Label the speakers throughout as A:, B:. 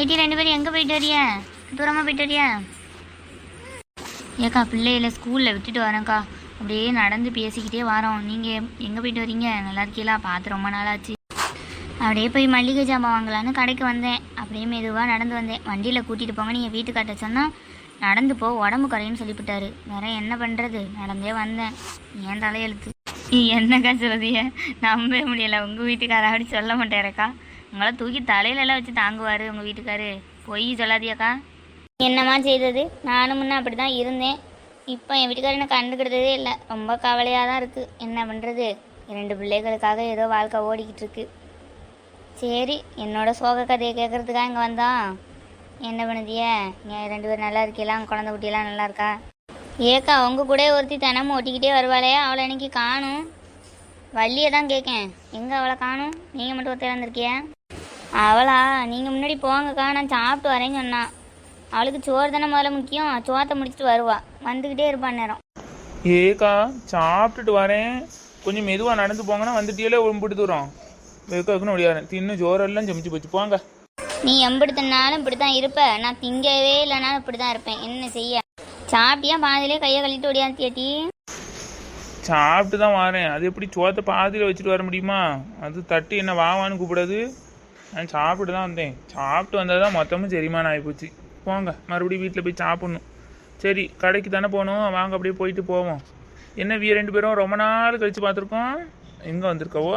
A: ஏட்டி ரெண்டு பேரும் எங்கே போயிட்டு வரியா? தூரமாக போயிட்டு வரியா? ஏக்கா பிள்ளைகளை ஸ்கூலில் விட்டுட்டு வரேன்க்கா. அப்படியே நடந்து பேசிக்கிட்டே வரோம். நீங்கள் எங்கே போயிட்டு வரீங்க? நல்லா இருக்கீங்களா? பார்த்து ரொம்ப நாளாச்சு. அப்படியே போய் மல்லிகை ஜாமான் வாங்கலான்னு கடைக்கு வந்தேன். அப்படியே மெதுவாக நடந்து வந்தேன். வண்டியில் கூட்டிகிட்டு போங்க நீங்கள் வீட்டுக்காட்ட சொன்னால் நடந்து போ உடம்பு குறையுன்னு சொல்லிவிட்டாரு. வேற என்ன பண்ணுறது நடந்தே வந்தேன். ஏன் தலையெழுத்து? நீ என்னக்கா சொல்லுதிய நம்பவே முடியலை. உங்கள் வீட்டுக்கார அப்படி சொல்ல மாட்டேறக்கா உங்களை தூக்கி தலையிலலாம் வச்சு தாங்குவார் உங்கள் வீட்டுக்காரு. பொய் சொல்லாதியாக்கா என்னம்மா செய்தது? நானும் முன்னே அப்படி தான் இருந்தேன். இப்போ என் வீட்டுக்காரர் என்ன கண்டுக்கிட்டதே இல்லை. ரொம்ப கவலையாக தான் இருக்குது என்ன பண்ணுறது ரெண்டு பிள்ளைகளுக்காக ஏதோ வாழ்க்கை ஓடிக்கிட்டு இருக்கு. சரி என்னோட சோக கதையை கேட்குறதுக்காக இங்கே வந்தான். என்ன பண்ணுதிய? நீ ரெண்டு பேரும் நல்லா இருக்கீங்களா குழந்தை குட்டியெல்லாம் நல்லா இருக்கா? ஏக்கா அவங்க கூட ஒருத்தி தினமும் ஒட்டிக்கிட்டே வருவாளே. அவளை இன்னைக்கு காணும். வள்ளியை தான் கேட்கேன் எங்கே அவளை காணும்? நீங்கள் மட்டும் ஒருத்தர் வந்திருக்கியா? அவளா நீங்கள் முன்னாடி போங்கக்கா நான் சாப்பிட்டு வரேன்னு சொன்னான் அவளுக்கு சோறு தானே முதல்ல முக்கியம் சோத்தை முடிச்சுட்டு வருவா. வந்துக்கிட்டே இருப்பான் நேரம்
B: ஏக்கா சாப்பிட்டுட்டு வரேன். கொஞ்சம் மெதுவாக நடந்து போங்கன்னா வந்துட்டியலே உடம்புட்டு தூரம். வெக்கன்னு ஒடியாரேன் தின்னு ஜோரெல்லாம் ஜமிச்சு போச்சு. போங்க.
A: நீ எம்பிடுத்தினாலும் இப்படி தான் இருப்ப. நான் திங்கவே இல்லைனாலும் இப்படி தான் இருப்பேன். என்ன செய்ய? சாப்பிட்டியா? பாதியிலே கையை கழிட்டு ஓடியாத்தியாட்டி
B: சாப்பிட்டு தான் வரேன். அது எப்படி சோத்தை பாதியில் வச்சுட்டு வர முடியுமா? அது தட்டு என்ன வாவான்னு கூப்பிடாது. நான் சாப்பிட்டு தான் வந்தேன். சாப்பிட்டு வந்தால் தான் மொத்தமும் செரிமானம் ஆகிப்போச்சு போங்க மறுபடியும் வீட்டில் போய் சாப்பிட்ணும். சரி கடைக்கு தானே போகணும். வாங்க அப்படியே போயிட்டு போவோம். என்ன வீ ரெண்டு பேரும் ரொம்ப நாள் கழித்து பார்த்துருக்கோம். எங்கே வந்திருக்கவோ?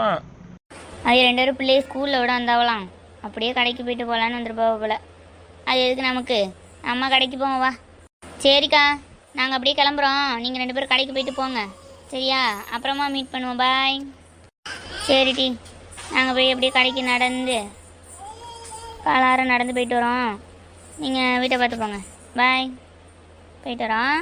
A: அது ரெண்டு பேரும் பிள்ளைய ஸ்கூலில் விட வந்தாவலாம் அப்படியே கடைக்கு போயிட்டு போகலான்னு வந்துருப்பா போல. அது எதுக்கு நமக்கு? அம்மா கடைக்கு போவோம் வா. சரிக்கா நாங்கள் அப்படியே கிளம்புறோம். நீங்கள் ரெண்டு பேரும் கடைக்கு போயிட்டு போங்க. சரியா? அப்புறமா மீட் பண்ணுவோம் பாய் சரி டி. நாங்கள் போய் அப்படியே கடைக்கு நடந்து காலாரம் நடந்து போயிட்டு வரோம். நீங்கள் வீட்டை பார்த்து போங்க பாய் போயிட்டு வரோம்.